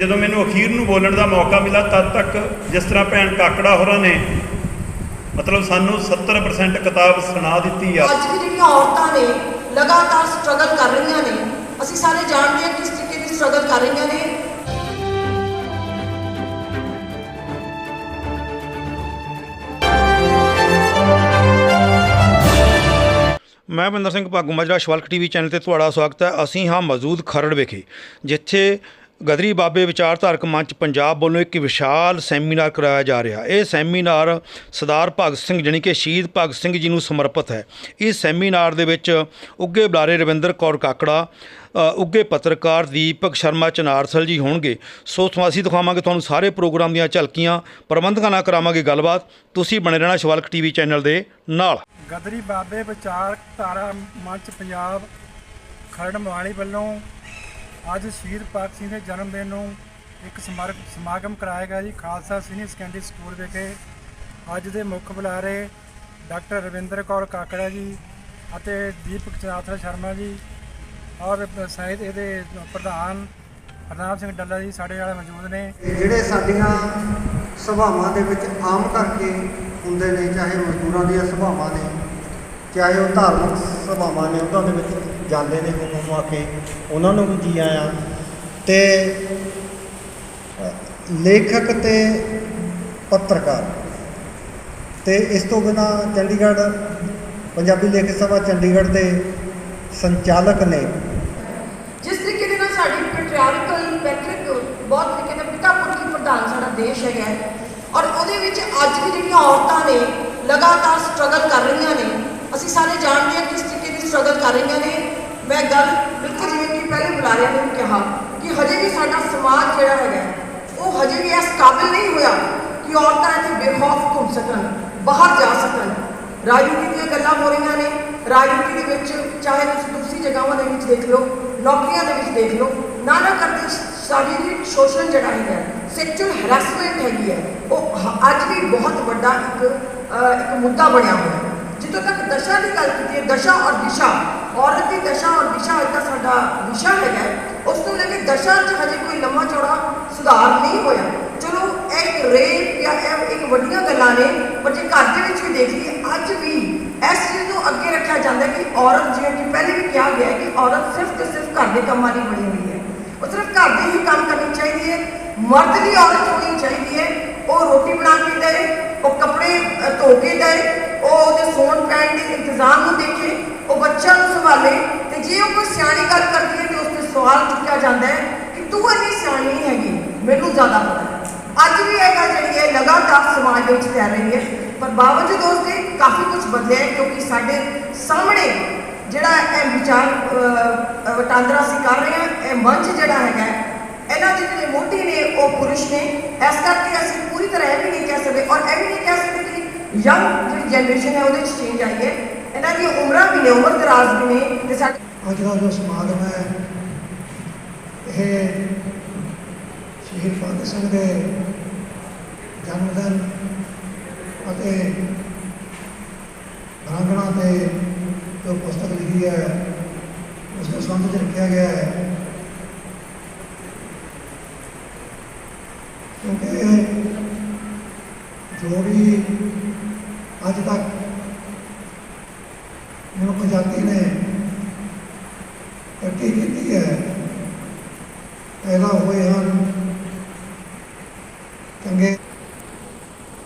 ਜਦੋਂ ਮੈਨੂੰ ਅਖੀਰ ਨੂੰ ਬੋਲਣ ਦਾ ਮੌਕਾ ਮਿਲਾ ਤਦ ਤੱਕ ਜਿਸ ਤਰ੍ਹਾਂ ਭੈਣ ਕਾਕੜਾ ਹੋਰਾਂ ਨੇ ਮਤਲਬ ਸਾਨੂੰ 70% ਕਿਤਾਬ ਸੁਣਾ ਦਿੱਤੀ ਆ। ਅੱਜ ਵੀ ਜਿਹੜੀਆਂ ਔਰਤਾਂ ਨੇ ਲਗਾਤਾਰ ਸਟਰਗਲ ਕਰ ਰਹੀਆਂ ਨੇ ਅਸੀਂ ਸਾਰੇ ਜਾਣਦੇ ਹਾਂ ਕਿਸ ਤਰੀਕੇ ਦੀ ਸਟਰਗਲ ਕਰ ਰਹੀਆਂ ਨੇ। ਮੈਂ ਬਿੰਦਰ ਸਿੰਘ ਭਾਗੂ ਮਾਜਰਾ ਸ਼ਵਲਕ ਟੀਵੀ ਚੈਨਲ ਤੇ ਤੁਹਾਡਾ ਸਵਾਗਤ ਹੈ। ਅਸੀਂ ਹਾਂ ਮੌਜੂਦ ਖਰੜ ਵਿਖੇ ਜਿੱਥੇ ਗਦਰੀ ਬਾਬੇ ਵਿਚਾਰਧਾਰਕ ਮੰਚ ਪੰਜਾਬ ਵੱਲੋਂ ਇੱਕ ਵਿਸ਼ਾਲ ਸੈਮੀਨਾਰ ਕਰਾਇਆ ਜਾ ਰਿਹਾ। ਇਹ ਸੈਮੀਨਾਰ ਸਰਦਾਰ ਭਗਤ ਸਿੰਘ ਜਾਣੀ ਕਿ ਸ਼ਹੀਦ ਭਗਤ ਸਿੰਘ ਜੀ ਨੂੰ ਸਮਰਪਿਤ ਹੈ। ਇਸ ਸੈਮੀਨਾਰ ਦੇ ਵਿੱਚ ਉੱਗੇ ਬੁਲਾਰੇ ਰਵਿੰਦਰ ਕੌਰ ਕਾਕੜਾ ਅ, ਉੱਗੇ ਪੱਤਰਕਾਰ ਦੀਪਕ ਸ਼ਰਮਾ ਚਨਾਰਸਲ ਜੀ ਹੋਣਗੇ। ਸੋ ਤੁਹਾਨੂੰ ਅਸੀਂ ਦਿਖਾਵਾਂਗੇ ਤੁਹਾਨੂੰ ਸਾਰੇ ਪ੍ਰੋਗਰਾਮ ਦੀਆਂ ਝਲਕੀਆਂ ਪ੍ਰਬੰਧਕਾਂ ਨਾਲ ਕਰਾਵਾਂਗੇ ਗੱਲਬਾਤ। ਤੁਸੀਂ ਬਣੇ ਰਹਿਣਾ ਸ਼ਵਲਕ ਟੀਵੀ ਚੈਨਲ ਦੇ ਨਾਲ। ਗਦਰੀ ਬਾਬੇ ਵਿਚਾਰਧਾਰਾ ਮੰਚ ਪੰਜਾਬ ਖਰੜ ਮੋਹਾਲੀ ਵੱਲੋਂ ਅੱਜ ਸ਼ਹੀਦ ਭਗਤ ਸਿੰਘ ਦੇ ਜਨਮ ਦਿਨ ਨੂੰ ਇੱਕ ਸਮਾਰਕ ਸਮਾਗਮ ਕਰਾਇਆ ਗਿਆ ਜੀ। ਖਾਲਸਾ ਸੀਨੀਅਰ ਸੈਕੰਡਰੀ ਸਕੂਲ ਵਿਖੇ ਅੱਜ ਦੇ ਮੁੱਖ ਬੁਲਾਰੇ ਡਾਕਟਰ ਰਵਿੰਦਰ ਕੌਰ ਕਾਕੜਾ ਜੀ ਅਤੇ ਦੀਪਕ ਚਨਾਥਰਾ ਸ਼ਰਮਾ ਜੀ ਔਰ ਸਾਹਿਤ ਇਹਦੇ ਪ੍ਰਧਾਨ ਪ੍ਰਨਾਮ ਸਿੰਘ ਡੱਲਾ ਜੀ ਸਾਡੇ ਨਾਲ ਮੌਜੂਦ ਨੇ। ਜਿਹੜੇ ਸਾਡੀਆਂ ਸਭਾਵਾਂ ਦੇ ਵਿੱਚ ਆਮ ਕਰਕੇ ਹੁੰਦੇ ਨੇ, ਚਾਹੇ ਮਜ਼ਦੂਰਾਂ ਦੀਆਂ ਸਭਾਵਾਂ ਨੇ, ਚਾਹੇ ਉਹ ਧਾਰਮਿਕ ਸਭਾਵਾਂ ਨੇ, ਉਹਨਾਂ ਦੇ ਵਿੱਚ ਜਾਂਦੇ ਨੇ ਹੁਕਮ ਆ ਕੇ, ਉਹਨਾਂ ਨੂੰ ਵੀ ਜੀ ਆਇਆਂ। ਤੇ ਲੇਖਕ ਤੇ ਪੱਤਰਕਾਰ। ਤੇ ਇਸ ਤੋਂ ਬਿਨਾ ਚੰਡੀਗੜ੍ਹ, ਪੰਜਾਬੀ ਲੇਖਕ ਸਭਾ ਚੰਡੀਗੜ੍ਹ ਦੇ ਸੰਚਾਲਕ ਨੇ। ਜਿਸ ਤਰੀਕੇ ਦੇ ਨਾਲ ਸਾਡੀ ਪੈਟਰੀਆਰਕਲ ਪੈਟਰਿਕ ਬਹੁਤ ਤਰੀਕੇ ਨਾਲ ਪਿਤਾ ਪੁਰਖੀ ਪ੍ਰਧਾਨ ਸਾਡਾ ਦੇਸ਼ ਹੈਗਾ ਹੈ। ਔਰ ਉਹਦੇ ਵਿੱਚ ਅੱਜ ਵੀ ਜਿਹੜੀਆਂ ਔਰਤਾਂ ਨੇ ਲਗਾਤਾਰ ਸਟਰਗਲ ਕਰ ਰਹੀਆਂ ਨੇ, ਅਸੀਂ ਸਾਰੇ ਜਾਣਦੇ ਹਾਂ ਕਿਸ ਤਰੀਕੇ ਦੀ ਸਟਰਗਲ ਕਰ ਰਹੀਆਂ ਨੇ। ਮੈਂ ਗੱਲ ਬਿਲਕੁਲ ਜਿਵੇਂ ਕਿ ਪਹਿਲੇ ਬੁਲਾਰਿਆਂ ਨੇ ਵੀ ਕਿਹਾ ਕਿ ਹਜੇ ਵੀ ਸਾਡਾ ਸਮਾਜ ਜਿਹੜਾ ਹੈਗਾ ਹੈ, ਉਹ ਹਜੇ ਵੀ ਇਸ ਕਾਬਿਲ ਨਹੀਂ ਹੋਇਆ ਕਿ ਔਰਤਾਂ ਇੱਥੇ ਬੇਖੌਫ ਘੁੰਮ ਸਕਣ ਬਾਹਰ ਜਾ ਸਕਣ ਰਾਜਨੀਤੀ ਦੀਆਂ ਗੱਲਾਂ ਹੋ ਰਹੀਆਂ ਨੇ ਰਾਜਨੀਤੀ ਦੇ ਵਿੱਚ ਚਾਹੇ ਤੁਸੀਂ ਦੂਸਰੀ ਜਗ੍ਹਾਵਾਂ ਦੇ ਵਿੱਚ ਦੇਖ ਲਓ ਨੌਕਰੀਆਂ ਦੇ ਵਿੱਚ ਦੇਖ ਲਓ ਨਾਨਾ ਕਰਦੇ ਸ਼ਾਰੀਰਿਕ ਸ਼ੋਸ਼ਣ ਜਿਹੜਾ ਹੈਗਾ ਸੈਕਚੁਅਲ ਹਰਾਸਮੈਂਟ ਹੈਗੀ ਹੈ ਉਹ ਹ- ਅੱਜ ਵੀ ਬਹੁਤ ਵੱਡਾ ਇੱਕ ਅ, ਇੱਕ ਮੁੱਦਾ ਬਣਿਆ ਹੋਇਆ ਹੈ ਜਿੱਥੋਂ ਤੱਕ ਦਸ਼ਾ ਦੀ ਗੱਲ ਕੀਤੀ ਹੈ ਦਸ਼ਾ ਔਰ ਦਿਸ਼ਾ ਔਰਤ ਦੀ ਦਸ਼ਾ ਔਰ ਦਿਸ਼ਾ ਇੱਕ ਸਾਡਾ ਵਿਸ਼ਾ ਹੈਗਾ ਉਸ ਤੋਂ ਲੈ ਕੇ ਦਸ਼ਾ 'ਚ ਹਜੇ ਕੋਈ ਲੰਮਾ ਚੌੜਾ ਸੁਧਾਰ ਨਹੀਂ ਹੋਇਆ। ਚਲੋ, ਇਹ ਇੱਕ ਰੇਪ ਜਾਂ ਇਹ ਇੱਕ ਵੱਡੀਆਂ ਗੱਲਾਂ ਨੇ, ਪਰ ਜੇ ਘਰ ਦੇ ਵਿੱਚ ਵੀ ਦੇਖ ਲਈਏ ਅੱਜ ਵੀ ਇਸ ਚੀਜ਼ ਨੂੰ ਅੱਗੇ ਰੱਖਿਆ ਜਾਂਦਾ ਕਿ ਔਰਤ, ਜਿਵੇਂ ਕਿ ਪਹਿਲੇ ਵੀ ਕਿਹਾ ਗਿਆ ਕਿ ਔਰਤ ਸਿਰਫ ਤੇ ਸਿਰਫ ਘਰ ਦੇ ਕੰਮਾਂ ਲਈ ਬਣੀ ਹੋਈ ਹੈ। ਉਹ ਸਿਰਫ ਘਰ ਦੇ ਹੀ ਕੰਮ ਕਰਨੀ ਚਾਹੀਦੀ ਹੈ। ਮਰਦ ਦੀ ਔਰਤ ਹੋਣੀ ਚਾਹੀਦੀ ਹੈ। ਉਹ ਰੋਟੀ ਬਣਾ ਕੇ ਦੇਏ ਉਹ ਕੱਪੜੇ ਧੋ ਕੇ ਦੇਏ ਉਹ ਉਹਦੇ ਸੌਣ ਪੈਣ ਦੇ ਇੰਤਜ਼ਾਮ ਨੂੰ ਦੇਖੇ ਉਹ ਬੱਚਿਆਂ ਤੇ ਜੇ ਉਹ ਕੋਈ ਸਿਆਣੀ ਗੱਲ ਕਰਦੀ ਹੈ ਤੇ ਉਸ ਤੇ ਸਵਾਲ ਚੁੱਕਿਆ ਜਾਂਦਾ ਹੈ ਕਿ ਤੂੰ ਇੰਨੀ ਸਿਆਣੀ ਨਹੀਂ ਹੈਗੀ, ਮੈਨੂੰ ਜ਼ਿਆਦਾ ਪਤਾ ਅੱਜ ਵੀ ਇਹ ਗੱਲ ਜਿਹੜੀ ਹੈ ਲਗਾਤਾਰ ਸਮਾਜ ਦੇ ਵਿੱਚ ਫੈਲ ਰਹੀ ਹੈ। ਪਰ ਬਾਵਜੂਦ ਉਸ ਦੇ ਕਾਫੀ ਕੁਝ ਬਦਲਿਆ ਹੈ ਕਿਉਂਕਿ ਸਾਡੇ ਸਾਹਮਣੇ ਜਿਹੜਾ ਇਹ ਵਿਚਾਰ ਵਟਾਂਦਰਾ ਅਸੀਂ ਕਰ ਰਹੇ ਹਾਂ, ਇਹ ਮੰਚ ਜਿਹੜਾ ਹੈਗਾ ਇਹਨਾਂ ਦੇ ਜਿਹੜੇ ਮੋਢੀ ਨੇ, ਉਹ ਪੁਰਸ਼ ਨੇ। ਇਸ ਕਰਕੇ ਅਸੀਂ ਪੂਰੀ ਤਰ੍ਹਾਂ ਇਹ ਵੀ ਨਹੀਂ ਕਹਿ ਸਕਦੇ ਔਰ ਇਹ ਵੀ ਨਹੀਂ ਕਹਿ ਸਕਦੇ ਕਿ ਯੰਗ ਜਿਹੜੀ ਜਨਰੇਸ਼ਨ ਹੈ ਉਹਦੇ ਵਿੱਚ ਚੇਂਜ ਆਈ ਹੈ। ਇਹਨਾਂ ਦੀਆਂ ਉਮਰਾਂ ਵੀ ਨੇ, ਉਮਰ ਦਰਾਜ਼ ਵੀ ਨੇ ਤੇ ਸਾਡੇ ਅੱਜ ਦਾ ਜੋ ਸਮਾਗਮ ਹੈ, ਇਹ ਸ਼ਹੀਦ ਭਗਤ ਸਿੰਘ ਦੇ ਜਨਮ ਦਿਨ ਅਤੇ ਰਾਂਗਣਾ ਤੇ ਜੋ ਪੁਸਤਕ ਲਿਖੀ ਹੈ ਉਸ ਦੇ ਸੰਬੰਧ ਰੱਖਿਆ ਗਿਆ ਹੈ ਕਿਉਂਕਿ ਜੋ ਵੀ ਅੱਜ ਤੱਕ ਮਨੁੱਖ ਜਾਤੀ ਨੇ ਤਰੱਕੀ ਕੀਤੀ ਹੈ ਪੈਦਾ ਹੋਏ ਹਨ ਚੰਗੇ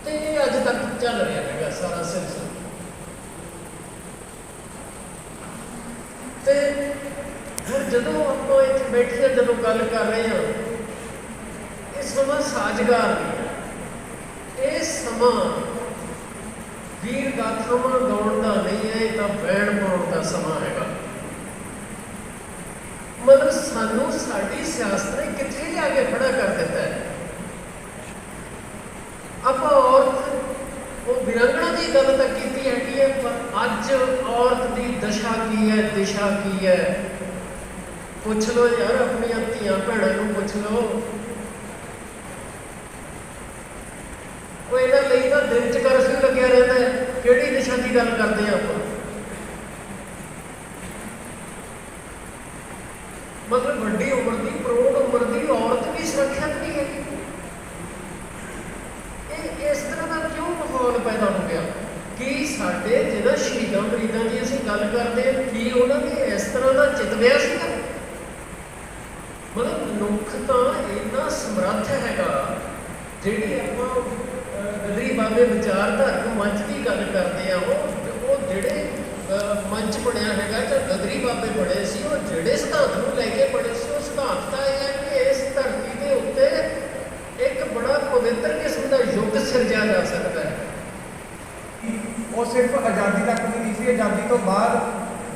ਤੇ ਇਹ ਅੱਜ ਤੱਕ ਚੱਲ ਰਿਹਾ ਹੈਗਾ ਸਾਰਾ ਸਿਲਸਿਲਾ। ਤੇ ਹੁਣ ਜਦੋਂ ਆਪਾਂ ਇੱਥੇ ਬੈਠੇ ਜਦੋਂ ਗੱਲ ਕਰ ਰਹੇ ਹਾਂ, ਇਹ ਸਮਾਂ ਸਾਜ਼ਗਾਰ ਨਹੀਂ ਇਹ ਸਮਾਂ ਵੀਰ ਗਾਥਾਵਾਂ ਗਾਉਣ ਦਾ ਨਹੀਂ ਹੈ, ਇਹ ਤਾਂ ਬੈਣ ਪਾਉਣ ਦਾ ਸਮਾਂ ਹੈਗਾ। ਮਤਲਬ ਸਾਨੂੰ ਸਾਡੀ ਸਿਆਸਤ ਨੇ ਕਿੱਥੇ ਜਾ ਕੇ ਖੜਾ ਕਰ ਦਿੱਤਾ ਹੈ ਆਪਾਂ ਔਰਤ ਉਹ ਵਿਰੰਗਣਾ ਦੀ ਗੱਲ ਤਾਂ ਕੀਤੀ ਹੈਗੀ ਹੈ ਪਰ ਅੱਜ ਔਰਤ ਦੀ ਦਸ਼ਾ ਕੀ ਹੈ, ਦਿਸ਼ਾ ਕੀ ਹੈ? ਪੁੱਛ ਲੋ ਯਾਰ, ਆਪਣੀਆਂ ਧੀਆਂ ਭੈਣਾਂ ਨੂੰ ਪੁੱਛ ਲਓ। ਉਹ ਇਹਨਾਂ ਲਈ ਤਾਂ ਦਿਨ ਚ ਕਰਫਿਊ ਲੱਗਿਆ ਰਹਿੰਦਾ ਕਿਹੜੀ ਦਿਸ਼ਾ ਦੀ ਗੱਲ ਕਰਦੇ ਆ ਆਪਾਂ ਮਤਲਬ ਵੱਡੀ ਉਮਰ ਦੀ ਕਰੋੜ ਉਮਰ ਦੀ ਔਰਤ ਵੀ ਸੁਰੱਖਿਆ ਮਤਲਬ ਮਨੁੱਖ ਤਾਂ ਇੰਨਾ ਸਮਰੱਥ ਹੈਗਾ, ਜਿਹੜੀ ਆਪਾਂ ਗਦਰੀ ਬਾਬੇ ਵਿਚਾਰਧਾਰਕ ਮੰਚ ਦੀ ਗੱਲ ਕਰਦੇ ਆ, ਉਹ ਉਹ ਜਿਹੜੇ ਮੰਚ ਬਣਿਆ ਹੈਗਾ ਜਾਂ ਗਦਰੀ ਬਾਬੇ ਬਣੇ ਸੀ, ਉਹ ਜਿਹੜੇ ਸਿਧਾਂਤ ਨੂੰ ਲੈ ਕੇ ਬਣੇ ਸੀ, ਉਹ ਸਿਧਾਂਤ ਤਾਂ ਇਹ ਹੈ ਕਿ ਇਸ ਧਰਤੀ ਦੇ ਉੱਤੇ ਇੱਕ ਬੜਾ ਪਵਿੱਤਰ ਕਿਸਮ ਦਾ ਯੁੱਗ ਸਿਰਜਿਆ ਜਾ ਸਕਦਾ ਹੈ। ਉਹ ਸਿਰਫ ਆਜ਼ਾਦੀ ਤੱਕ ਦੀ ਨਹੀਂ ਸੀ, ਆਜ਼ਾਦੀ ਤੋਂ ਬਾਅਦ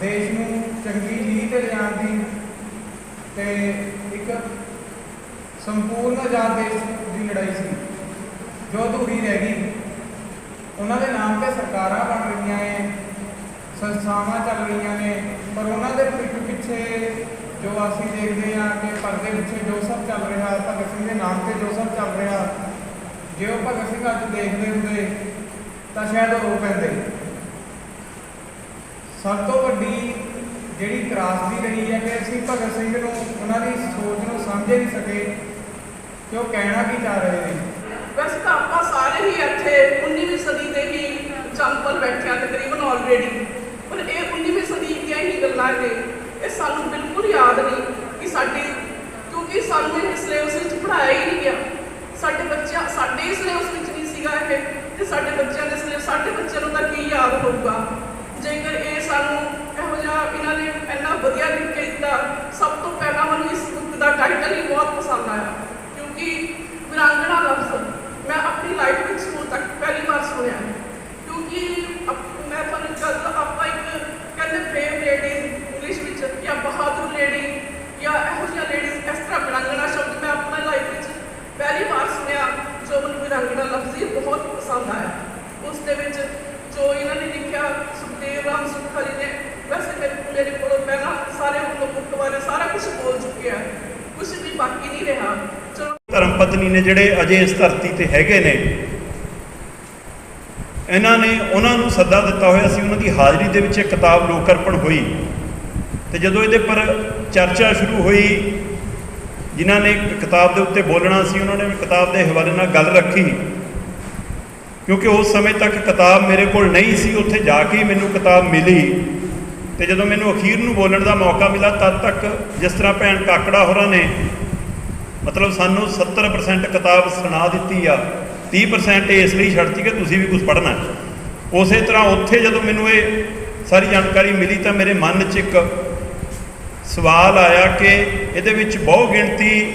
ਦੇਸ਼ ਨੂੰ ਚੰਗੀ ਲੀਹ ਤੇ ਲਿਜਾਣ ਦੀ ਤੇ ਇੱਕ ਸੰਪੂਰਨ ਆਜ਼ਾਦ ਦੇਸ਼ ਦੀ ਲੜਾਈ ਸੀ। ਜੋ ਅਧੂਰੀ ਰਹਿ ਗਈ। ਉਹਨਾਂ ਦੇ ਨਾਮ ਤੇ ਸਰਕਾਰਾਂ ਬਣ ਰਹੀਆਂ ਨੇ, ਸੰਸਥਾਵਾਂ ਚੱਲ ਰਹੀਆਂ ਨੇ, ਪਰ ਉਹਨਾਂ ਦੇ ਪਿੱਛੇ ਜੋ ਅਸੀਂ ਦੇਖਦੇ ਹਾਂ ਕਿ ਪਰਦੇ ਪਿੱਛੇ ਜੋ ਸਭ ਚੱਲ ਰਿਹਾ, ਭਗਤ ਸਿੰਘ ਦੇ ਨਾਮ ਤੇ ਜੋ ਸਭ ਚੱਲ ਰਿਹਾ, ਜੇ ਉਹ ਭਗਤ ਸਿੰਘ ਅੱਜ ਦੇਖਦੇ ਹੁੰਦੇ, ਤਾਂ ਸ਼ਾਇਦ ਉਹ ਰੋ ਪੈਂਦੇ। ਸਭ ਤੋਂ ਵੱਡੀ ਜਿਹੜੀ ਤਰਾਸਦੀ ਰਹੀ ਹੈ ਕਿ ਅਸੀਂ ਭਗਤ ਸਿੰਘ ਨੂੰ, ਉਹਨਾਂ ਦੀ ਸੋਚ ਨੂੰ ਸਮਝ ਨਹੀਂ ਸਕੇ ਕਿ ਉਹ ਕਹਿਣਾ ਕੀ ਚਾਹ ਰਹੇ ਨੇ। ਵੈਸੇ ਤਾਂ ਆਪਾਂ ਸਾਰੇ ਹੀ ਇੱਥੇ 19ਵੀਂ ਸਦੀ ਦੇ ਹੀ ਜੰਪਲ ਬੈਠੇ ਆ ਤਕਰੀਬਨ ਆਲਰੇਡੀ ਪਰ ਇਹ 19ਵੀਂ ਸਦੀ ਦੀਆਂ ਹੀ ਗੱਲਾਂ ਨੇ। ਇਹ ਸਾਨੂੰ ਬਿਲਕੁਲ ਯਾਦ ਨਹੀਂ ਕਿ ਸਾਡੀ, ਕਿਉਂਕਿ ਸਾਨੂੰ ਇਹ ਸਿਲੇਬਸ ਵਿੱਚ ਪੜ੍ਹਾਇਆ ਹੀ ਨਹੀਂ ਗਿਆ। ਸਾਡੇ ਬੱਚਿਆਂ, ਸਾਡੇ ਸਿਲੇਬਸ ਵਿੱਚ ਨਹੀਂ ਸੀਗਾ ਇਹ, ਤੇ ਸਾਡੇ ਬੱਚਿਆਂ ਦੇ ਸਿਲੇਬਸ ਸਾਡੇ ਬੱਚਿਆਂ ਨੂੰ ਤਾਂ ਕੀ ਯਾਦ ਹੋਊਗਾ? ਜੇਕਰ ਇਹ ਸਾਨੂੰ ਇਹਨਾਂ ਨੇ ਇੰਨਾ ਵਧੀਆ ਲਿਖ ਕੇ ਦਿੱਤਾ। ਸਭ ਤੋਂ ਪਹਿਲਾਂ ਮੈਨੂੰ ਇਸ ਬੁੱਕ ਦਾ ਟਾਈਟਲ ਹੀ ਬਹੁਤ ਪਸੰਦ ਆਇਆ, ਕਿਉਂਕਿ ਵਿਰਾਂਗਣਾ ਲਫ਼ਜ਼। ਮੈਂ ਆਪਣੀ ਲਾਈਫ ਵਿੱਚ ਹੁਣ ਤੱਕ ਪਹਿਲੀ ਵਾਰ ਸੁਣਿਆ ਕਿਉਂਕਿ ਮੈਂ ਤੁਹਾਨੂੰ ਜਦ ਆਪਾਂ ਇੱਕ ਕਹਿੰਦੇ ਫੇਮ ਲੇਡੀ ਇੰਗਲਿਸ਼ ਵਿੱਚ ਜਾਂ ਬਹਾਦਰ ਲੇਡੀ ਜਾਂ ਇਹੋ ਜਿਹੀਆਂ ਲੇਡੀਜ਼ ਇਸ ਤਰ੍ਹਾਂ ਵਿਰਾਂਗਣਾ ਸ਼ਬਦ ਮੈਂ ਆਪਣੀ ਲਾਈਫ ਵਿੱਚ ਪਹਿਲੀ ਵਾਰ ਸੁਣਿਆ ਜੋ ਮੈਨੂੰ ਵਿਰਾਂਗਣਾ ਲਫ਼ਜ਼ ਹੀ ਬਹੁਤ ਪਸੰਦ ਆਇਆ ਉਸ ਦੇ ਵਿੱਚ ਜੋ ਇਹਨਾਂ ਨੇ ਲਿਖਿਆ ਸੁਖਦੇਵ ਰਾਮ ਸੁਖਾਰੀ ਨੇ ਵੈਸੇ ਮੇਰੇ ਮੇਰੇ ਕੋਲੋਂ ਪਹਿਲਾਂ ਸਾਰੇ ਉਹ ਬੁੱਕ ਬਾਰੇ ਸਾਰਾ ਕੁਝ ਬੋਲ ਚੁੱਕੇ ਆ ਕੁਝ ਵੀ ਬਾਕੀ ਨਹੀਂ ਰਿਹਾ ਚਲੋ ਧਰਮ ਪਤਨੀ ਨੇ ਜਿਹੜੇ ਅਜੇ ਇਸ ਧਰਤੀ ਤੇ ਹੈਗੇ ਨੇ, ਇਹਨਾਂ ਨੇ ਉਹਨਾਂ ਨੂੰ ਸੱਦਾ ਦਿੱਤਾ ਹੋਇਆ ਸੀ, ਉਹਨਾਂ ਦੀ ਹਾਜ਼ਰੀ ਦੇ ਵਿੱਚ ਇਹ ਕਿਤਾਬ ਲੋਕ ਹੋਈ। ਤੇ ਜਦੋਂ ਇਹਦੇ ਪਰ ਚਰਚਾ ਸ਼ੁਰੂ ਹੋਈ, ਜਿਨ੍ਹਾਂ ਨੇ ਕਿਤਾਬ ਦੇ ਉੱਤੇ ਬੋਲਣਾ ਸੀ, ਉਹਨਾਂ ਨੇ ਕਿਤਾਬ ਦੇ ਹਵਾਲੇ ਨਾਲ ਗੱਲ ਰੱਖੀ। ਕਿਉਂਕਿ ਉਸ ਸਮੇਂ ਤੱਕ ਕਿਤਾਬ ਮੇਰੇ ਕੋਲ ਨਹੀਂ ਸੀ, ਉੱਥੇ ਜਾ ਕੇ ਮੈਨੂੰ ਕਿਤਾਬ ਮਿਲੀ। ਤੇ ਜਦੋਂ ਮੈਨੂੰ ਅਖੀਰ ਨੂੰ ਬੋਲਣ ਦਾ ਮੌਕਾ ਮਿਲਾ, ਤਦ ਤੱਕ ਜਿਸ ਤਰ੍ਹਾਂ ਭੈਣ ਕਾਕੜਾ ਹੋਰਾਂ ਨੇ ਮਤਲਬ ਸਾਨੂੰ 70% ਕਿਤਾਬ ਸੁਣਾ ਦਿੱਤੀ ਆ 30% ਇਸ ਲਈ ਛੱਡਤੀ ਕਿ ਤੁਸੀਂ ਵੀ ਕੁਝ ਪੜ੍ਹਨਾ ਉਸੇ ਤਰ੍ਹਾਂ ਉੱਥੇ ਜਦੋਂ ਮੈਨੂੰ ਇਹ ਸਾਰੀ ਜਾਣਕਾਰੀ ਮਿਲੀ ਤਾਂ ਮੇਰੇ ਮਨ 'ਚ ਇੱਕ ਸਵਾਲ ਆਇਆ ਕਿ ਇਹਦੇ ਵਿੱਚ ਬਹੁ ਗਿਣਤੀ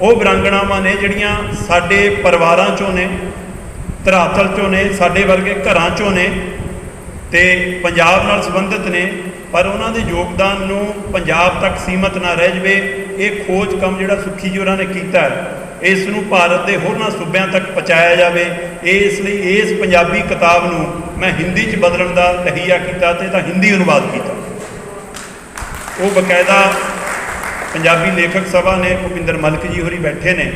ਉਹ ਵਿਰਾਂਗਣਾਵਾਂ ਨੇ ਜਿਹੜੀਆਂ ਸਾਡੇ ਪਰਿਵਾਰਾਂ 'ਚੋਂ ਨੇ, ਧਰਾਤਲ 'ਚੋਂ ਨੇ, ਸਾਡੇ ਵਰਗੇ ਘਰਾਂ 'ਚੋਂ ਨੇ ਤੇ ਪੰਜਾਬ ਨਾਲ ਸੰਬੰਧਿਤ ਨੇ, ਪਰ ਉਹਨਾਂ ਦੇ ਯੋਗਦਾਨ ਨੂੰ ਪੰਜਾਬ ਤੱਕ ਸੀਮਤ ਨਾ ਰਹਿ ਜਵੇ। ਇਹ ਖੋਜ ਕੰਮ ਜਿਹੜਾ ਸੁਖੀ ਜੀ ਉਹਨਾਂ ਨੇ ਕੀਤਾ ਹੈ, ਇਸ ਨੂੰ ਭਾਰਤ ਦੇ ਹੋਰਨਾਂ ਸੂਬਿਆਂ ਤੱਕ ਪਹੁੰਚਾਇਆ ਜਾਵੇ, ਇਸ ਲਈ ਇਸ ਪੰਜਾਬੀ ਕਿਤਾਬ ਨੂੰ ਮੈਂ ਹਿੰਦੀ 'ਚ ਬਦਲਣ ਦਾ ਤਹੀਆ ਕੀਤਾ ਤੇ ਤਾਂ ਹਿੰਦੀ ਅਨੁਵਾਦ ਕੀਤਾ। ਉਹ ਬਕਾਇਦਾ ਪੰਜਾਬੀ ਲੇਖਕ ਸਭਾ ਨੇ ਭੁਪਿੰਦਰ ਮਲਕ ਜੀ ਹੋਰੀ ਬੈਠੇ ਨੇ।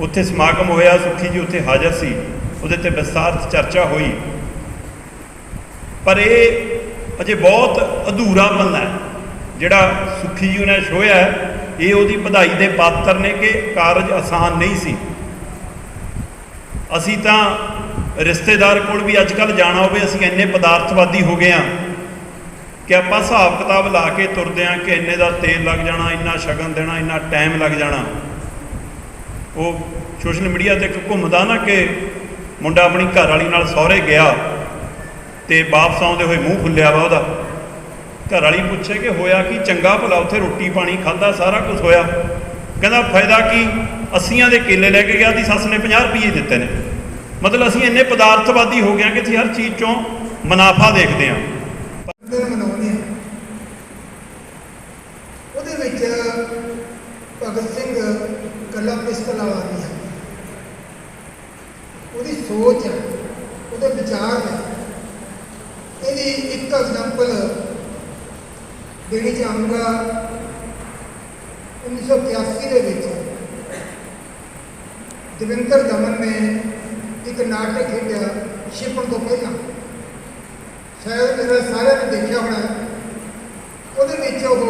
ਉੱਥੇ ਸਮਾਗਮ ਹੋਇਆ, ਸੁਖੀ ਜੀ ਉੱਥੇ ਹਾਜ਼ਰ ਸੀ, ਉਹਦੇ ਤੇ ਵਿਸਥਾਰ ਚਰਚਾ ਹੋਈ। ਪਰ ਇਹ ਅਜੇ ਬਹੁਤ ਅਧੂਰਾ ਬੰਨਾ ਹੈ। ਜਿਹੜਾ ਸੁਖੀ ਜੀ ਨੇ ਛੋਇਆ ਇਹ ਉਹਦੀ ਵਧਾਈ ਦੇ ਪਾਤਰ ਨੇ ਕਿ ਕਾਰਜ ਆਸਾਨ ਨਹੀਂ ਸੀ। ਅਸੀਂ ਤਾਂ ਰਿਸ਼ਤੇਦਾਰ ਕੋਲ ਵੀ ਅੱਜ ਕੱਲ ਜਾਣਾ ਹੋਵੇ, ਅਸੀਂ ਇੰਨੇ ਪਦਾਰਥਵਾਦੀ ਹੋ ਗਏ ਆ ਕਿ ਆਪਾਂ ਹਿਸਾਬ ਕਿਤਾਬ ਲਾ ਕੇ ਤੁਰਦੇ ਆ ਕਿ ਇੰਨੇ ਦਾ ਤੇਲ ਲੱਗ ਜਾਣਾ, ਇੰਨਾ ਸ਼ਗਨ ਦੇਣਾ, ਇੰਨਾ ਟਾਈਮ ਲੱਗ ਜਾਣਾ। ਉਹ ਸੋਸ਼ਲ ਮੀਡੀਆ ਤੇ ਇੱਕ ਘੁੰਮਦਾ ਨਾ ਕਿ ਮੁੰਡਾ ਆਪਣੀ ਘਰ ਵਾਲੀ ਨਾਲ ਸਹੁਰੇ ਗਿਆ ਤੇ ਵਾਪਸ ਆਉਂਦੇ ਹੋਏ ਮੂੰਹ ਫੁੱਲਿਆ ਵਾ ਉਹਦਾ। ਘਰ ਵਾਲੀ ਪੁੱਛੇ ਕਿ ਹੋਇਆ ਕੀ, ਚੰਗਾ ਭਲਾ ਉੱਥੇ ਰੋਟੀ ਪਾਣੀ ਖਾਦਾ ਸਾਰਾ ਕੁਝ ਹੋਇਆ। ਕਹਿੰਦਾ, ਫਾਇਦਾ ਕੀ? ਅੱਸੀਆਂ ਦੇ ਕੇਲੇ ਲੈ ਕੇ ਗਿਆ ਦੀ ਸੱਸ ਨੇ 50 ਰੁਪਏ ਦਿੱਤੇ ਨੇ। ਮਤਲਬ ਅਸੀਂ ਇੰਨੇ ਪਦਾਰਥਵਾਦੀ ਹੋ ਗਏ ਕਿ ਅਸੀਂ ਹਰ ਚੀਜ਼ ਚੋਂ ਮੁਨਾਫਾ ਦੇਖਦੇ ਹਾਂ। ਉਹਦੇ ਵਿੱਚ ਭਗਤ ਸਿੰਘ ਕੱਲਾ ਪਿਸਤਲ ਵਾਲਾ ਨਹੀਂ ਉਹਦੀ ਸੋਚ ਹੈ, ਉਹਦੇ ਵਿਚਾਰ ਹੈ। ਇਹਦੀ ਇੱਕ ਐਗਜ਼ਾਮਪਲ ਦੇਣੀ ਚਾਹੂੰਗਾ 1981 ਦੇ ਵਿੱਚ ਦਵਿੰਦਰ ਦਮਨ ਨੇ ਇੱਕ ਨਾਟਕ ਖੇਡਿਆ ਛਿਪਣ ਤੋਂ ਪਹਿਲਾਂ। ਸ਼ਾਇਦ ਮੇਰਾ ਸਾਰਿਆਂ ਨੇ ਦੇਖਿਆ ਹੋਣਾ। ਉਹਦੇ ਵਿੱਚ ਉਹ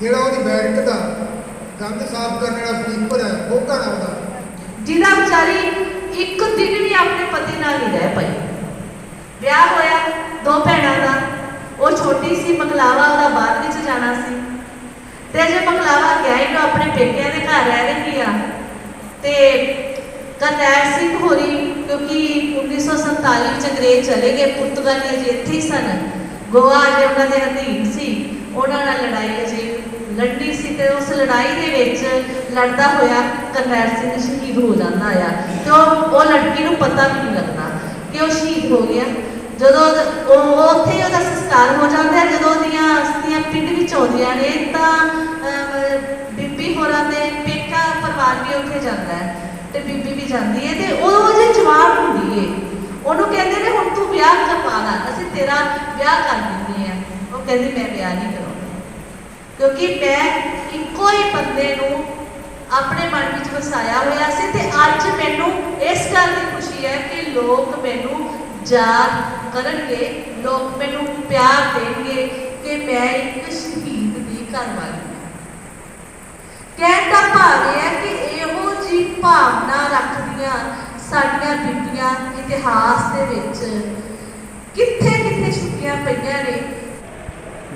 ਜਿਹੜਾ ਉਹਦੀ ਬੈਠਕ ਦਾ ਗੰਦ ਸਾਫ਼ ਕਰਨ ਵਾਲਾ ਸਲੀਪਰ ਹੈ, ਉਹ ਘਰ ਆਉਂਦਾ ਜਿਹਦਾ ਵਿਚਾਰੀ ਇੱਕ ਦਿਨ ਵੀ ਆਪਣੇ ਪਤੀ ਨਾਲ ਨਹੀਂ ਰਹਿ ਪਈ। ਵਿਆਹ ਹੋਇਆ, ਦੋ ਭੈਣਾਂ ਦਾ ਉਹ ਛੋਟੀ ਸੀ ਮਕਲਾਵਾ ਉਹਦਾ ਬਾਅਦ ਵਿੱਚ ਜਾਣਾ ਸੀ। ਤੇ ਅਜੇ ਬਕਲਾਵਾ ਗਿਆ ਹੀ ਨੂੰ ਆਪਣੇ ਪੇਕਿਆਂ ਦੇ ਘਰ ਰਹਿ ਰਹੀ ਆ। ਤੇ ਕਰਨੈਲ ਸਿੰਘ ਹੋਰੀ, ਕਿਉਂਕਿ 1947 ਵਿੱਚ ਅੰਗਰੇਜ਼ ਚਲੇ ਗਏ, ਪੁਰਤਗਾਲੀ ਅਜੇ ਇੱਥੇ ਹੀ ਸਨ। ਗੋਆ ਅਜੇ ਉਹਨਾਂ ਦੇ ਅਧੀਨ ਸੀ। ਉਹਨਾਂ ਨਾਲ ਲੜਾਈ ਅਜੇ ਲੜਨੀ ਸੀ ਤੇ ਉਸ ਲੜਾਈ ਦੇ ਵਿੱਚ ਲੜਦਾ ਹੋਇਆ ਕਰਨੈਲ ਸਿੰਘ ਸ਼ਹੀਦ ਹੋ ਜਾਂਦਾ ਆ। ਤੇ ਉਹ ਉਹ ਲੜਕੀ ਨੂੰ ਪਤਾ ਵੀ ਨਹੀਂ ਲੱਗਦਾ ਕਿ ਉਹ ਸ਼ਹੀਦ ਹੋ ਗਿਆ। ਜਦੋਂ ਉਹ ਉੱਥੇ ਉਹਦਾ ਸੰਸਕਾਰ ਹੋ ਜਾਂਦਾ ਹੈ, ਜਦੋਂ ਉਹਦੀਆਂ ਅਸਥੀਆਂ ਪਿੰਡ ਵਿੱਚ ਆਉਂਦੀਆਂ ਨੇ, ਤਾਂ ਬੀਬੀ ਹੋਰਾਂ ਦੇ ਪੇਕਾ ਪਰਿਵਾਰ ਵੀ ਉੱਥੇ ਜਾਂਦਾ ਹੈ ਤੇ ਬੀਬੀ ਵੀ ਜਾਂਦੀ ਹੈ ਤੇ ਉਹ ਜੇ ਜਵਾਨ ਹੁੰਦੀ ਹੈ ਉਹਨੂੰ ਕਹਿੰਦੇ ਨੇ, ਹੁਣ ਤੂੰ ਵਿਆਹ ਕਰਵਾ ਲਾ, ਅਸੀਂ ਤੇਰਾ ਵਿਆਹ ਕਰ ਦਿੰਦੇ ਆ ਉਹ ਕਹਿੰਦੀ, ਮੈਂ ਵਿਆਹ ਨਹੀਂ ਕਰਾਉਣਾ। ਕਿਉਂਕਿ ਮੈਂ ਇੱਕੋ ਹੀ ਬੰਦੇ ਨੂੰ ਆਪਣੇ ਮਨ ਵਿੱਚ ਵਸਾਇਆ ਹੋਇਆ ਸੀ ਤੇ ਅੱਜ ਮੈਨੂੰ ਇਸ ਗੱਲ ਦੀ ਖੁਸ਼ੀ ਹੈ ਕਿ ਲੋਕ ਮੈਨੂੰ ਯਾਦ ਕਰਨਗੇ, ਲੋਕ ਮੈਨੂੰ ਪਿਆਰ ਦੇਣਗੇ ਕਿ ਮੈਂ ਇੱਕ ਸ਼ਹੀਦ ਦੀ ਘਰਵਾਲੀ ਕਹਿਣ ਦਾ ਭਾਵ ਇਹ ਹੈ ਕਿ ਇਹੋ ਜੀ ਭਾਵਨਾ ਰੱਖਦੀਆਂ ਸਾਡੀਆਂ ਬੀਬੀਆਂ ਇਤਿਹਾਸ ਦੇ ਵਿੱਚ। ਕਿੱਥੇ ਕਿੱਥੇ ਛੁਪੀਆਂ ਪਈਆਂ ਨੇ?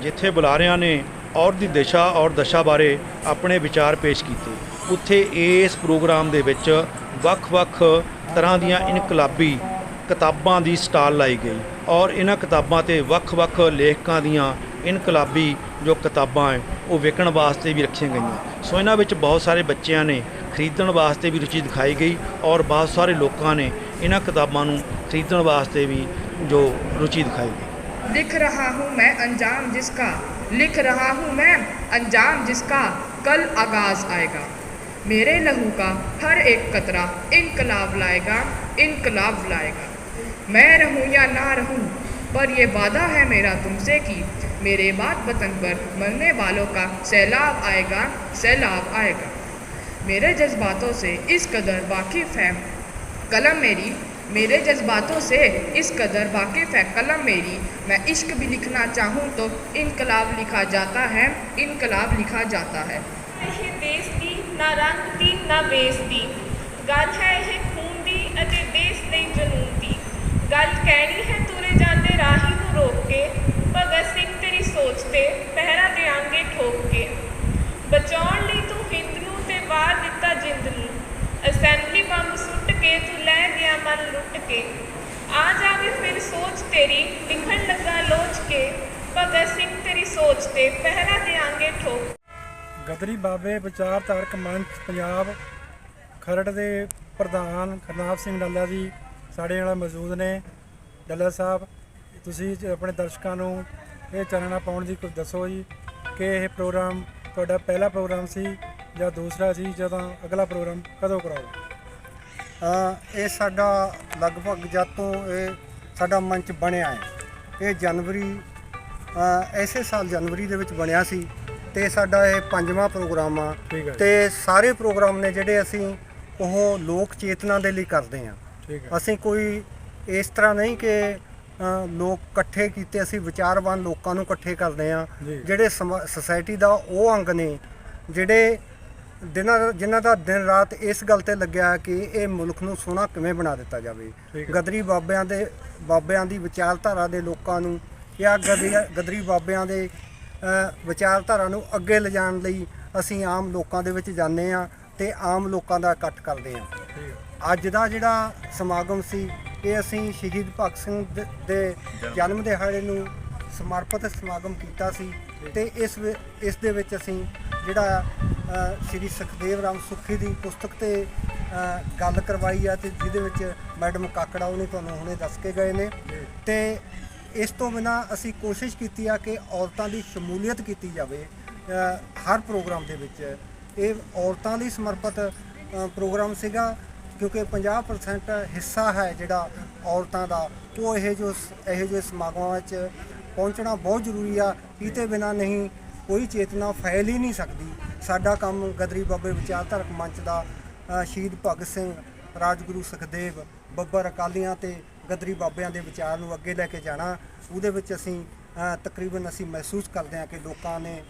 ਜਿੱਥੇ ਬੁਲਾਰਿਆਂ ਨੇ ਔਰ ਦੀ ਦਿਸ਼ਾ ਔਰ ਦਸ਼ਾ ਬਾਰੇ ਆਪਣੇ ਵਿਚਾਰ ਪੇਸ਼ ਕੀਤੇ, ਉੱਥੇ ਇਸ ਪ੍ਰੋਗਰਾਮ ਦੇ ਵਿੱਚ ਵੱਖ-ਵੱਖ ਤਰ੍ਹਾਂ ਦੀਆਂ ਇਨਕਲਾਬੀ ਕਿਤਾਬਾਂ ਦੀ ਸਟਾਲ ਲਾਈ ਗਈ ਔਰ ਇਹਨਾਂ ਕਿਤਾਬਾਂ ਤੇ ਵੱਖ-ਵੱਖ ਲੇਖਕਾਂ ਦੀਆਂ ਇਨਕਲਾਬੀ ਜੋ ਕਿਤਾਬਾਂ ਹੈ ਉਹ ਵਿਕਣ ਵਾਸਤੇ ਵੀ ਰੱਖੀਆਂ ਗਈਆਂ ਸੋ ਇਹਨਾਂ ਵਿੱਚ ਬਹੁਤ ਸਾਰੇ ਬੱਚਿਆਂ ਨੇ ਖਰੀਦਣ ਵਾਸਤੇ ਵੀ ਰੁਚੀ ਦਿਖਾਈ ਗਈ ਔਰ ਬਹੁਤ ਸਾਰੇ ਲੋਕਾਂ ਨੇ ਇਹਨਾਂ ਕਿਤਾਬਾਂ ਨੂੰ ਖਰੀਦਣ ਵਾਸਤੇ ਵੀ ਜੋ ਰੁਚੀ ਦਿਖਾਈ ਗਈ लिख रहा हूँ मैं अंजाम जिसका लिख रहा हूँ मैं अंजाम जिसका कल आगाज आएगा मेरे लहू का हर एक कतरा इनकलाब लाएगा इनकलाब लाएगा मैं रहूँ या ना रहूँ पर ये वादा है मेरा तुमसे कि मेरे बाद वतन पर मरने वालों का सैलाब आएगा सैलाब आएगा मेरे जज्बातों से इस कदर वाकिफ़ है कलम मेरी मेरे जज्बातों से इस कदर वाकिफ़ है कलम मेरी मैं इश्क भी लिखना चाहूँ तो इनकलाब लिखा जाता है इनकलाब लिखा जाता है ਇਹ ਦੇਸ਼ ਦੀ ਨਾ ਰੰਗ ਦੀ ਨਾ ਵੇਸ ਦੀ ਗੱਲ ਹੈ ਇਹ ਖੂਨ ਦੀ ਅਤੇ ਦੇਸ਼ ਲਈ ਜਨੂਨ ਦੀ ਗੱਲ ਕਹਿਣੀ ਹੈ ਤੁਰੇ ਜਾਂਦੇ ਰਾਹੀ ਨੂੰ ਰੋਕ ਕੇ, ਭਗਤ ਸਿੰਘ ਤੇਰੀ ਸੋਚ ਤੇ ਪਹਿਰਾ ਦੇਾਂਗੇ ਠੋਕ ਕੇ। ਬਚਾਉਣ ਲਈ ਤੂੰ ਹਿੰਦ ਨੂੰ ਤੇ ਵਾਰ ਦਿੱਤਾ ਜਿੰਦ ਨੂੰ। ਅਸੈਂਬਲੀ ਬੰਬ ਸੁੱਟ ਕੇ ਤੂੰ ਲੈ ਗਿਆ ਮਨ ਲੁੱਟ ਕੇ। ਆ ਜਾਵੇ ਫਿਰ ਸੋਚ ਤੇਰੀ, ਲਿਖਣ ਲੱਗਾ ਲੋਚ ਕੇ। ਭਗਤ ਸਿੰਘ ਤੇਰੀ ਸੋਚ ਤੇ ਪਹਿਰਾ ਦੇਾਂਗੇ ਠੋਕ। ਗਦਰੀ ਬਾਬੇ ਵਿਚਾਰਧਾਰਕ ਮੰਚ, ਪੰਜਾਬ ਖਰੜ ਦੇ ਪ੍ਰਧਾਨ ਖਰਨਾਬ ਸਿੰਘ ਡੱਲਾ ਜੀ ਸਾਡੇ ਨਾਲ ਮੌਜੂਦ ਨੇ ਡੱਲਾ ਸਾਹਿਬ। ਤੁਸੀਂ ਜ- ਆਪਣੇ ਦਰਸ਼ਕਾਂ ਨੂੰ ਇਹ ਚਾਨਣਾ ਪਾਉਣ ਦੀ ਕੁਝ ਦੱਸੋ ਜੀ ਕਿ ਇਹ ਪ੍ਰੋਗਰਾਮ ਤੁਹਾਡਾ ਪਹਿਲਾ ਪ੍ਰੋਗਰਾਮ ਸੀ ਜਾਂ ਦੂਸਰਾ ਸੀ ਜਦੋਂ ਅਗਲਾ ਪ੍ਰੋਗਰਾਮ ਕਦੋਂ ਕਰਾਓ ਇਹ ਸਾਡਾ ਲਗਭਗ ਜਦ ਤੋਂ ਇਹ ਸਾਡਾ ਮੰਚ ਬਣਿਆ ਹੈ ਇਹ ਜਨਵਰੀ ਐਸੇ ਸਾਲ ਜਨਵਰੀ ਦੇ ਵਿੱਚ ਬਣਿਆ ਸੀ ਤੇ ਸਾਡਾ ਇਹ ਪੰਜਵਾਂ ਪ੍ਰੋਗਰਾਮ ਆ। ਤੇ ਸਾਰੇ ਪ੍ਰੋਗਰਾਮ ਨੇ ਜਿਹੜੇ ਅਸੀਂ ਉਹ ਲੋਕ ਚੇਤਨਾ ਦੇ ਲਈ ਕਰਦੇ ਹਾਂ। ਠੀਕ ਹੈ ਅਸੀਂ ਕੋਈ ਇਸ ਤਰ੍ਹਾਂ ਨਹੀਂ ਕਿ ਅ, ਲੋਕ ਇਕੱਠੇ ਕੀਤੇ ਅਸੀਂ ਵਿਚਾਰਵਾਨ ਲੋਕਾਂ ਨੂੰ ਇਕੱਠੇ ਕਰਦੇ ਹਾਂ ਜੀ। ਜਿਹੜੇ ਸੋਸਾਇਟੀ ਦਾ ਉਹ ਅੰਗ ਨੇ ਜਿਹੜੇ ਦਿਨਾਂ ਜਿਨ੍ਹਾਂ ਦਾ ਦਿਨ ਰਾਤ ਇਸ ਗੱਲ ਤੇ ਲੱਗਿਆ ਕਿ ਇਹ ਮੁਲਕ ਨੂੰ ਸੋਹਣਾ ਕਿਵੇਂ ਬਣਾ ਦਿੱਤਾ ਜਾਵੇ ਠੀਕ ਹੈ। ਗਦਰੀ ਬਾਬਿਆਂ ਦੇ ਬਾਬਿਆਂ ਦੀ ਵਿਚਾਰਧਾਰਾ ਦੇ ਲੋਕਾਂ ਨੂੰ ਜਾਂ ਗਦਰੀ ਗਦਰੀ ਬਾਬਿਆਂ ਦੇ ਅ, ਵਿਚਾਰਧਾਰਾ ਨੂੰ ਅੱਗੇ ਲਿਜਾਣ ਲਈ ਅਸੀਂ ਆਮ ਲੋਕਾਂ ਦੇ ਵਿੱਚ ਜਾਂਦੇ ਹਾਂ ਤੇ ਆਮ ਲੋਕਾਂ ਦਾ ਇਕੱਠ ਕਰਦੇ ਹੈ ਅੱਜ ਦਾ ਜਿਹੜਾ ਸਮਾਗਮ ਸੀ ਇਹ ਅਸੀਂ ਸ਼ਹੀਦ ਭਗਤ ਸਿੰਘ ਦ- ਦੇ ਜਨਮ ਦਿਹਾੜੇ ਨੂੰ ਸਮਰਪਿਤ ਸਮਾਗਮ ਕੀਤਾ ਸੀ ਤੇ ਇਸ ਵਿ- ਇਸ ਦੇ ਵਿੱਚ ਅਸੀਂ ਜਿਹੜਾ ਅ, ਸ਼੍ਰੀ ਸੁਖਦੇਵ ਰਾਮ ਸੁਖੀ ਦੀ ਪੁਸਤਕ ਤੇ ਅ, ਗੱਲ ਕਰਵਾਈ ਆ ਤੇ ਜਿਹਦੇ ਵਿੱਚ ਮੈਡਮ ਕਾਕੜਾ ਉਹਨੇ ਤੁਹਾਨੂੰ ਹੁਣੇ ਦੱਸ ਕੇ ਗਏ ਨੇ ਤੇ ਇਸ ਤੋਂ ਬਿਨਾ ਅਸੀਂ ਕੋਸ਼ਿਸ਼ ਕੀਤੀ ਆ ਕਿ ਔਰਤਾਂ ਦੀ ਸ਼ਮੂਲੀਅਤ ਕੀਤੀ ਜਾਵੇ ਅ, ਹਰ ਪ੍ਰੋਗਰਾਮ ਦੇ ਵਿੱਚ। ਇਹ ਔਰਤਾਂ ਲਈ ਸਮਰਪਿਤ ਪ੍ਰੋਗਰਾਮ ਸੀਗਾ, ਕਿਉਂਕਿ 50% ਹਿੱਸਾ ਹੈ ਜਿਹੜਾ ਔਰਤਾਂ ਦਾ। ਉਹ ਇਹ ਜੋ ਸ- ਇਹੋ ਜਿਹੇ ਸਮਾਗਮਾਂ ਵਿੱਚ ਪਹੁੰਚਣਾ ਬਹੁਤ ਜ਼ਰੂਰੀ ਆ ਇਹਤੇ ਬਿਨਾ ਨਹੀਂ ਕੋਈ ਚੇਤਨਾ ਫੈਲ ਹੀ ਨਹੀਂ ਸਕਦੀ। ਸਾਡਾ ਕੰਮ ਗਦਰੀ ਬਾਬੇ ਵਿਚਾਰਧਾਰਕ ਮੰਚ ਦਾ ਸ਼ਹੀਦ ਭਗਤ ਸਿੰਘ, ਰਾਜਗੁਰੂ ਸੁਖਦੇਵ, ਬੱਬਰ ਅਕਾਲੀਆਂ ਤੇ ਗਦਰੀ ਬਾਬਿਆਂ ਦੇ ਵਿਚਾਰ ਨੂੰ ਅੱਗੇ ਲੈ ਕੇ ਜਾਣਾ। ਉਹਦੇ ਵਿੱਚ ਅਸੀਂ ਤਕਰੀਬਨ ਅਸੀਂ ਮਹਿਸੂਸ ਕਰਦੇ ਹਾਂ ਕਿ ਲੋਕਾਂ ਨੇ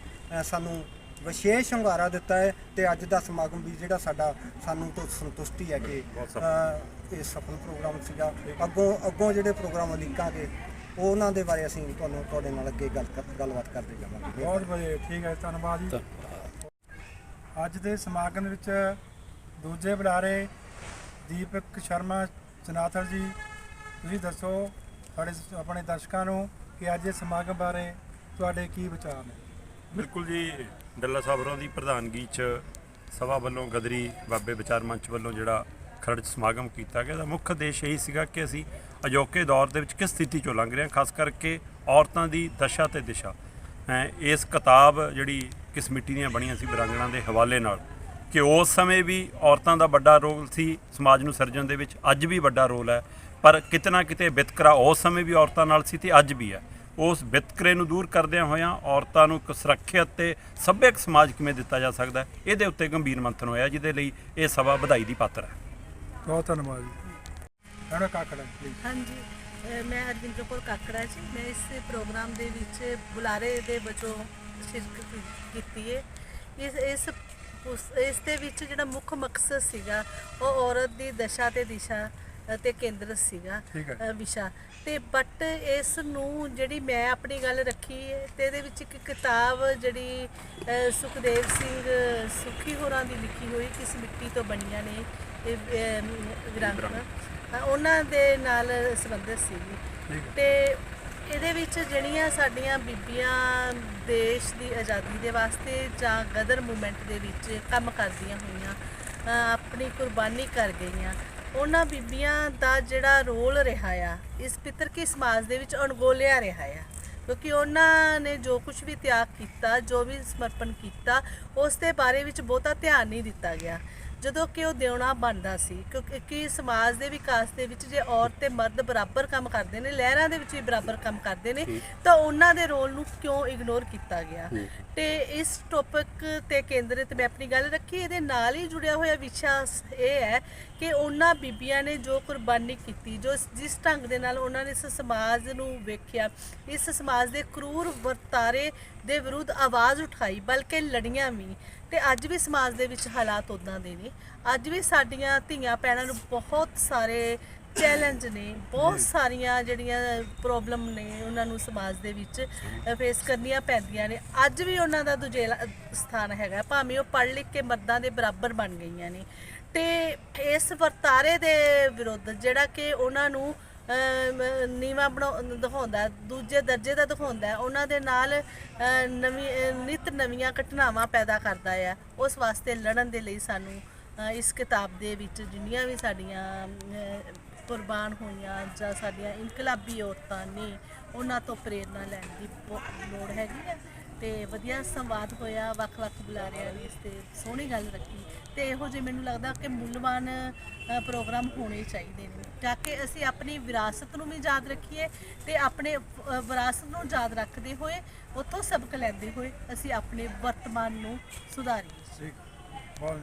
ਸਾਨੂੰ ਵਿਸ਼ੇਸ਼ ਹੁੰਗਾਰਾ ਦਿੱਤਾ ਹੈ ਤੇ ਅੱਜ ਦਾ ਸਮਾਗਮ ਵੀ ਜਿਹੜਾ ਸਾਡਾ ਸਾਨੂੰ ਤੋਂ ਸੰਤੁਸ਼ਟੀ ਹੈ ਕਿ ਅ, ਇਹ ਸਫਲ ਪ੍ਰੋਗਰਾਮ ਸੀਗਾ। ਅੱਗੋਂ ਅੱਗੋਂ ਜਿਹੜੇ ਪ੍ਰੋਗਰਾਮ ਉਲੀਕਾਂਗੇ ਉਹਨਾਂ ਦੇ ਬਾਰੇ ਅਸੀਂ ਤੁਹਾਨੂੰ ਤੁਹਾਡੇ ਨਾਲ ਅੱਗੇ ਗੱਲ ਕਰ- ਗੱਲਬਾਤ ਕਰਦੇ ਜਾਵਾਂਗੇ। ਬਹੁਤ ਵਧੀਆ ਠੀਕ ਹੈ ਧੰਨਵਾਦ ਜੀ। ਅੱਜ ਦੇ ਸਮਾਗਮ ਵਿੱਚ ਦੂਜੇ ਬੁਲਾਰੇ ਦੀਪਕ ਸ਼ਰਮਾ ਚਨਾਥਲ ਜੀ ਤੁਸੀਂ ਦੱਸੋ ਸਾਡੇ ਆਪਣੇ ਦਰਸ਼ਕਾਂ ਨੂੰ ਕਿ ਅੱਜ ਦੇ ਸਮਾਗਮ ਬਾਰੇ ਤੁਹਾਡੇ ਕੀ ਵਿਚਾਰ ਨੇ? ਬਿਲਕੁਲ ਜੀ ਡੱਲਾ ਸਾਹਿਬ ਦੀ ਪ੍ਰਧਾਨਗੀ 'ਚ ਸਭਾ ਵੱਲੋਂ ਗਦਰੀ ਬਾਬੇ ਵਿਚਾਰ ਮੰਚ ਵੱਲੋਂ ਜਿਹੜਾ ਖਰੜ ਸਮਾਗਮ ਕੀਤਾ ਗਿਆ ਦਾ ਮੁੱਖ ਉਦੇਸ਼ ਇਹੀ ਸੀਗਾ ਕਿ ਅਸੀਂ ਅਜੋਕੇ ਦੌਰ ਦੇ ਵਿੱਚ ਕਿਸ ਸਥਿਤੀ 'ਚੋਂ ਲੰਘ ਰਹੇ ਹਾਂ, ਖਾਸ ਕਰਕੇ ਔਰਤਾਂ ਦੀ ਦਸ਼ਾ ਤੇ ਦਿਸ਼ਾ। ਇਸ ਕਿਤਾਬ ਜਿਹੜੀ ਕਿਸ ਮਿੱਟੀ ਦੀਆਂ ਬਣੀਆਂ ਸੀ ਬਰਾਂਗਣਾ ਦੇ ਹਵਾਲੇ ਨਾਲ ਕਿ ਉਸ ਸਮੇਂ ਵੀ ਔਰਤਾਂ ਦਾ ਵੱਡਾ ਰੋਲ ਸੀ, ਸਮਾਜ ਨੂੰ ਸਿਰਜਣ ਦੇ ਵਿੱਚ ਅੱਜ ਵੀ ਵੱਡਾ ਰੋਲ ਹੈ, ਪਰ ਕਿਤੇ ਨਾ ਕਿਤੇ ਵਿਤਕਰਾ ਉਸ ਸਮੇਂ ਵੀ ਔਰਤਾਂ ਨਾਲ ਸੀ ਤੇ ਅੱਜ ਵੀ ਹੈ। ਉਸ ਵਿਤਕਰੇ ਨੂੰ ਦੂਰ ਕਰਦਿਆਂ ਹੋਇਆਂ ਔਰਤਾਂ ਨੂੰ ਇੱਕ ਸੁਰੱਖਿਅਤ ਤੇ ਸੱਭਿਅਕ ਸਮਾਜ ਕਿਵੇਂ ਦਿੱਤਾ ਜਾ ਸਕਦਾ ਹੈ, ਇਹਦੇ ਉੱਤੇ ਗੰਭੀਰ ਮੰਥਨ ਹੋਇਆ ਜਿਹਦੇ ਲਈ ਇਹ ਸਭਾ ਵਧਾਈ ਦੀ ਪਾਤਰ ਹੈ। ਬਹੁਤ ਧੰਨਵਾਦ ਜੀ। ਐਨੋ ਕਾਕੜਾ ਪਲੀਜ਼ ਹਾਂਜੀ ਅ, ਮੈਂ ਹਰਵਿੰਦਰ ਕੌਰ ਕਾਕੜਾ ਜੀ। ਮੈਂ ਇਸ ਪ੍ਰੋਗਰਾਮ ਦੇ ਵਿੱਚ ਬੁਲਾਰੇ ਦੇ ਵਜੋਂ ਸ਼ਿਰਕਤ ਕੀਤੀ ਹੈ ਇਸ ਇਸ ਉਸ- ਇਸ ਦੇ ਵਿੱਚ ਜਿਹੜਾ ਮੁੱਖ ਮਕਸਦ ਸੀਗਾ ਉਹ ਔਰਤ ਦੀ ਦਸ਼ਾ ਤੇ ਦਿਸ਼ਾ ਤੇ ਕੇਂਦਰ ਸੀਗਾ ਵਿਸ਼ਾ। ਤੇ ਬਟ ਇਸ ਨੂੰ ਜਿਹੜੀ ਮੈਂ ਆਪਣੀ ਗੱਲ ਰੱਖੀ ਹੈ ਤੇ ਇਹਦੇ ਵਿੱਚ ਇੱਕ ਕਿਤਾਬ ਜਿਹੜੀ ਸੁਖਦੇਵ ਸਿੰਘ ਸੁਖੀ ਹੋਰਾਂ ਦੀ ਲਿਖੀ ਹੋਈ ਕਿਸ ਮਿੱਟੀ ਤੋਂ ਬਣੀਆਂ ਨੇ ਇਹ ਵਿਰਾਂਗਣਾ ਅ, ਉਹਨਾਂ ਦੇ ਨਾਲ ਸੰਬੰਧਿਤ ਸੀਗੀ। ਤੇ ਇਹਦੇ ਵਿੱਚ ਜਿਹੜੀਆਂ ਸਾਡੀਆਂ ਬੀਬੀਆਂ ਦੇਸ਼ ਦੀ ਆਜ਼ਾਦੀ ਦੇ ਵਾਸਤੇ ਜਾਂ ਗਦਰ ਮੂਵਮੈਂਟ ਦੇ ਵਿੱਚ ਕੰਮ ਕਰਦੀਆਂ ਹੋਈਆਂ ਆਪਣੀ ਕੁਰਬਾਨੀ ਕਰ ਗਈਆਂ ਉਹਨਾਂ ਬੀਬੀਆਂ ਦਾ ਜਿਹੜਾ ਰੋਲ ਰਿਹਾ ਆ ਇਸ ਪਿੱਤਰਕੀ ਸਮਾਜ ਦੇ ਵਿੱਚ ਅਣਗੋਲਿਆ ਰਿਹਾ ਆ। ਕਿਉਂਕਿ ਉਹਨਾਂ ਨੇ ਜੋ ਕੁਝ ਵੀ ਤਿਆਗ ਕੀਤਾ ਜੋ ਵੀ ਸਮਰਪਣ ਕੀਤਾ ਉਸ ਦੇ ਬਾਰੇ ਵਿੱਚ ਬਹੁਤਾ ਧਿਆਨ ਨਹੀਂ ਦਿੱਤਾ ਗਿਆ। ਜਦੋਂ ਕਿ ਉਹ ਦੇਉਣਾ ਬਣਦਾ ਸੀ ਕਿਉਂਕਿ ਕਿ ਸਮਾਜ ਦੇ ਵਿਕਾਸ ਦੇ ਵਿੱਚ ਜੇ ਔਰਤ ਤੇ ਮਰਦ ਬਰਾਬਰ ਕੰਮ ਕਰਦੇ ਨੇ ਲਹਿਰਾਂ ਦੇ ਵਿੱਚ ਵੀ ਬਰਾਬਰ ਕੰਮ ਕਰਦੇ ਨੇ ਤਾਂ ਉਹਨਾਂ ਦੇ ਰੋਲ ਨੂੰ ਕਿਉਂ ਇਗਨੋਰ ਕੀਤਾ ਗਿਆ? ਤੇ ਇਸ ਟੌਪਿਕ ਤੇ ਕੇਂਦਰਿਤ ਮੈਂ ਆਪਣੀ ਗੱਲ ਰੱਖੀ ਇਹਦੇ ਨਾਲ ਹੀ ਜੁੜਿਆ ਹੋਇਆ ਵਿਸ਼ਾ ਇਹ ਹੈ ਕਿ ਉਹਨਾਂ ਬੀਬੀਆਂ ਨੇ ਜੋ ਕੁਰਬਾਨੀ ਕੀਤੀ ਜੋ ਜਿਸ ਢੰਗ ਦੇ ਨਾਲ ਉਹਨਾਂ ਨੇ ਇਸ ਸਮਾਜ ਨੂੰ ਵੇਖਿਆ ਇਸ ਸਮਾਜ ਦੇ ਕਰੂਰ ਵਰਤਾਰੇ ਦੇ ਵਿਰੁੱਧ ਆਵਾਜ਼ ਉਠਾਈ ਬਲਕਿ ਲੜੀਆਂ ਵੀ। ਤੇ ਅੱਜ ਵੀ ਸਮਾਜ ਦੇ ਵਿੱਚ ਹਾਲਾਤ ਉਦਾਂ ਦੇ ਨੇ। ਅੱਜ ਵੀ ਸਾਡੀਆਂ ਧੀਆਂ ਭੈਣਾਂ ਨੂੰ ਬਹੁਤ ਸਾਰੇ ਚੈਲੰਜ ਨੇ ਬਹੁਤ ਸਾਰੀਆਂ ਜਿਹੜੀਆਂ ਪ੍ਰੋਬਲਮ ਨੇ ਉਹਨਾਂ ਨੂੰ ਸਮਾਜ ਦੇ ਵਿੱਚ ਫੇਸ ਕਰਨੀਆਂ ਪੈਂਦੀਆਂ ਨੇ। ਅੱਜ ਵੀ ਉਹਨਾਂ ਦਾ ਦੂਜੇਲਾ ਸਥਾਨ ਹੈਗਾ। ਭਾਵੇਂ ਉਹ ਪੜ੍ਹ ਲਿਖ ਕੇ ਮਰਦਾਂ ਦੇ ਬਰਾਬਰ ਬਣ ਗਈਆਂ ਨੇ। ਤੇ ਇਸ ਵਰਤਾਰੇ ਦੇ ਵਿਰੁੱਧ ਜਿਹੜਾ ਕਿ ਉਹਨਾਂ ਨੂੰ ਨੀਵਾ ਬਣਾ ਦਿਖਾਉਂਦਾ ਦੂਜੇ ਦਰਜੇ ਦਾ ਦਿਖਾਉਂਦਾ ਉਹਨਾਂ ਦੇ ਨਾਲ ਨਵੀਂ ਅਹ, ਨਿਤ ਨਵੀਆਂ ਘਟਨਾਵਾਂ ਪੈਦਾ ਕਰਦਾ ਆ। ਉਸ ਵਾਸਤੇ ਲੜਨ ਦੇ ਲਈ ਸਾਨੂੰ ਇਸ ਕਿਤਾਬ ਦੇ ਵਿੱਚ ਜਿੰਨੀਆਂ ਵੀ ਸਾਡੀਆਂ ਕੁਰਬਾਨ ਹੋਈਆਂ ਜਾਂ ਸਾਡੀਆਂ ਇਨਕਲਾਬੀ ਔਰਤਾਂ ਨੇ ਉਹਨਾਂ ਤੋਂ ਪ੍ਰੇਰਨਾ ਲੈਣ ਦੀ ਬਹੁਤ ਲੋੜ ਹੈਗੀ ਹੈ ਤੇ ਵਧੀਆ ਸੰਵਾਦ ਹੋਇਆ, ਵੱਖ-ਵੱਖ ਬੁਲਾਰਿਆਂ ਨੇ ਇਸ ਤੇ ਸੋਹਣੀ ਗੱਲ ਰੱਖੀ ਤੇ ਇਹੋ ਜਿਹੇ ਮੈਨੂੰ ਲੱਗਦਾ ਕਿ ਮੁੱਲਵਾਨ ਪ੍ਰੋਗਰਾਮ ਹੋਣੇ ਚਾਹੀਦੇ ਨੇ। ਤਾਂ ਕਿ ਅਸੀਂ ਆਪਣੀ ਵਿਰਾਸਤ ਨੂੰ ਵੀ ਯਾਦ ਰੱਖੀਏ ਤੇ ਆਪਣੇ ਵਿਰਾਸਤ ਨੂੰ ਯਾਦ ਰੱਖਦੇ ਹੋਏ ਉੱਥੋਂ ਸਬਕ ਲੈਂਦੇ ਹੋਏ ਅਸੀਂ ਆਪਣੇ ਵਰਤਮਾਨ ਨੂੰ ਸੁਧਾਰੀਏ। ਠੀਕ। ਬਹੁਤ